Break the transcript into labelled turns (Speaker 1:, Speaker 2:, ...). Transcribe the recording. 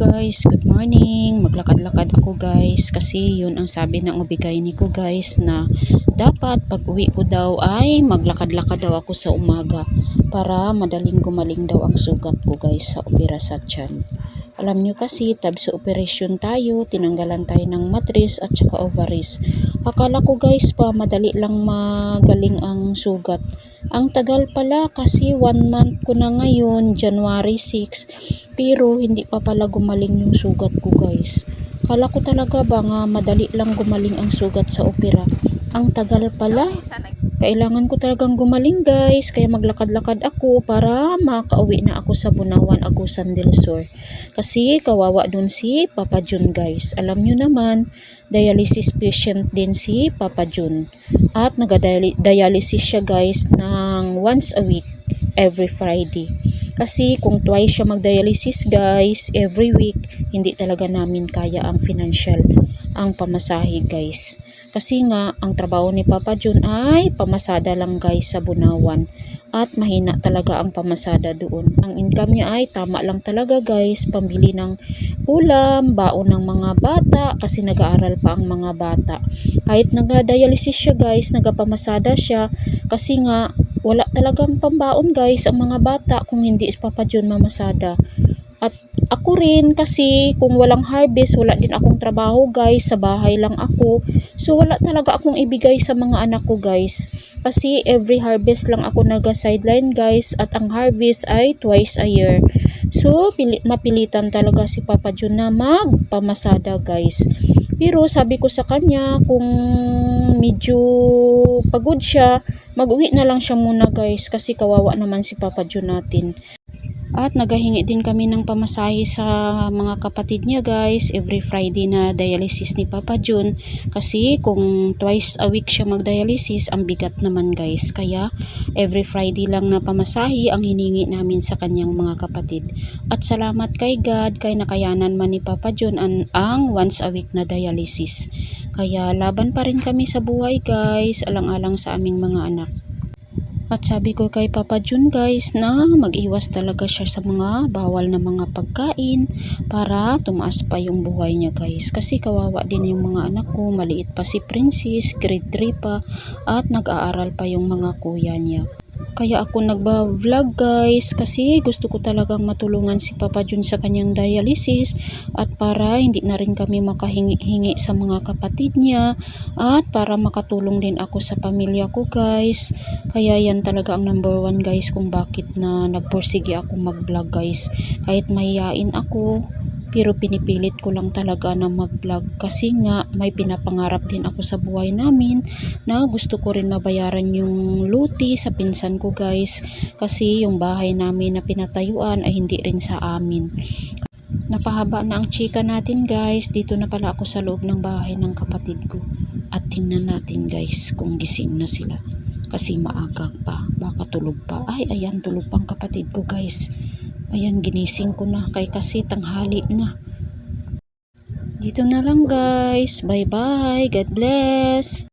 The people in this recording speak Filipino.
Speaker 1: guys, good morning. Maglakad-lakad ako guys kasi yun ang sabi ng ubigay ni ko guys na dapat pag uwi ko daw ay maglakad-lakad daw ako sa umaga para madaling gumaling daw ang sugat ko guys sa opera sa tiyan. Alam nyo kasi tab sa operasyon tayo, tinanggalan tayo ng matris at saka ovaries. Akala ko guys pa madali lang magaling ang sugat. Ang tagal pala kasi one month ko na ngayon, January 6. Pero hindi pa pala gumaling yung sugat ko guys. Kala ko talaga ba nga madali lang gumaling ang sugat sa opera. Ang tagal pala. Kailangan ko talagang gumaling guys. Kaya maglakad-lakad ako para makauwi na ako sa Bunawan, Agusan del Sur. Kasi kawawa dun si Papa Jun guys. Alam nyo naman, dialysis patient din si Papa Jun. At nagadialysis siya guys ng once a week, every Friday. Kasi kung twice siya magdialysis guys, every week, hindi talaga namin kaya ang financial, ang pamasahe guys. Kasi nga, ang trabaho ni Papa Jun ay pamasada lang guys sa Bunawan. At mahina talaga ang pamasada doon. Ang income niya ay tama lang talaga guys, pambili ng ulam, baon ng mga bata, kasi nag-aaral pa ang mga bata. Kahit nag-dialysis siya guys, nagapamasada siya, kasi nga, wala talagang pambaon guys ang mga bata kung hindi si Papa Jun mamasada. At ako rin kasi kung walang harvest, wala din akong trabaho guys, sa bahay lang ako. So wala talaga akong ibigay sa mga anak ko guys. Kasi every harvest lang ako naga-sideline guys at ang harvest ay twice a year. So pili- mapilitan talaga si Papa Jun na magpamasada guys. Pero sabi ko sa kanya kung medyo pagod siya, mag-uwi na lang siya muna guys kasi kawawa naman si Papa Jun natin. At nagahingi din kami ng pamasahe sa mga kapatid niya guys every Friday na dialysis ni Papa Jun. Kasi kung twice a week siya magdialysis ang bigat naman guys. Kaya every Friday lang na pamasahe ang hiningi namin sa kanyang mga kapatid. At salamat kay God kay nakayanan man ni Papa Jun ang, ang once a week na dialysis kaya laban pa rin kami sa buhay guys alang-alang sa aming mga anak at sabi ko kay Papa Jun guys na mag-iwas talaga siya sa mga bawal na mga pagkain para tumaas pa yung buhay niya guys. Kasi kawawa din yung mga anak ko, maliit pa si Princess, grade 3 pa at nag-aaral pa yung mga kuya niya. Kaya ako nagba-vlog guys kasi gusto ko talagang matulungan si Papa Jun sa kanyang dialysis at para hindi na rin kami makahingi-hingi sa mga kapatid niya at para makatulong din ako sa pamilya ko guys. Kaya yan talaga ang number one guys kung bakit na nagpursige ako mag-vlog guys. Kahit mahiyain ako pero pinipilit ko lang talaga na mag-vlog kasi nga may pinapangarap din ako sa buhay namin na gusto ko rin mabayaran yung luti sa pinsan ko guys kasi yung bahay namin na pinatayuan ay hindi rin sa amin. Napahaba na ang chika natin guys. Dito na pala ako sa loob ng bahay ng kapatid ko. At tingnan natin guys kung gising na sila. Kasi maaga pa. Baka tulog pa. Ay, ayan tulog pang kapatid ko guys. Ayan, ginising ko na kay kasi tanghali na. Dito na lang guys. Bye-bye. God bless.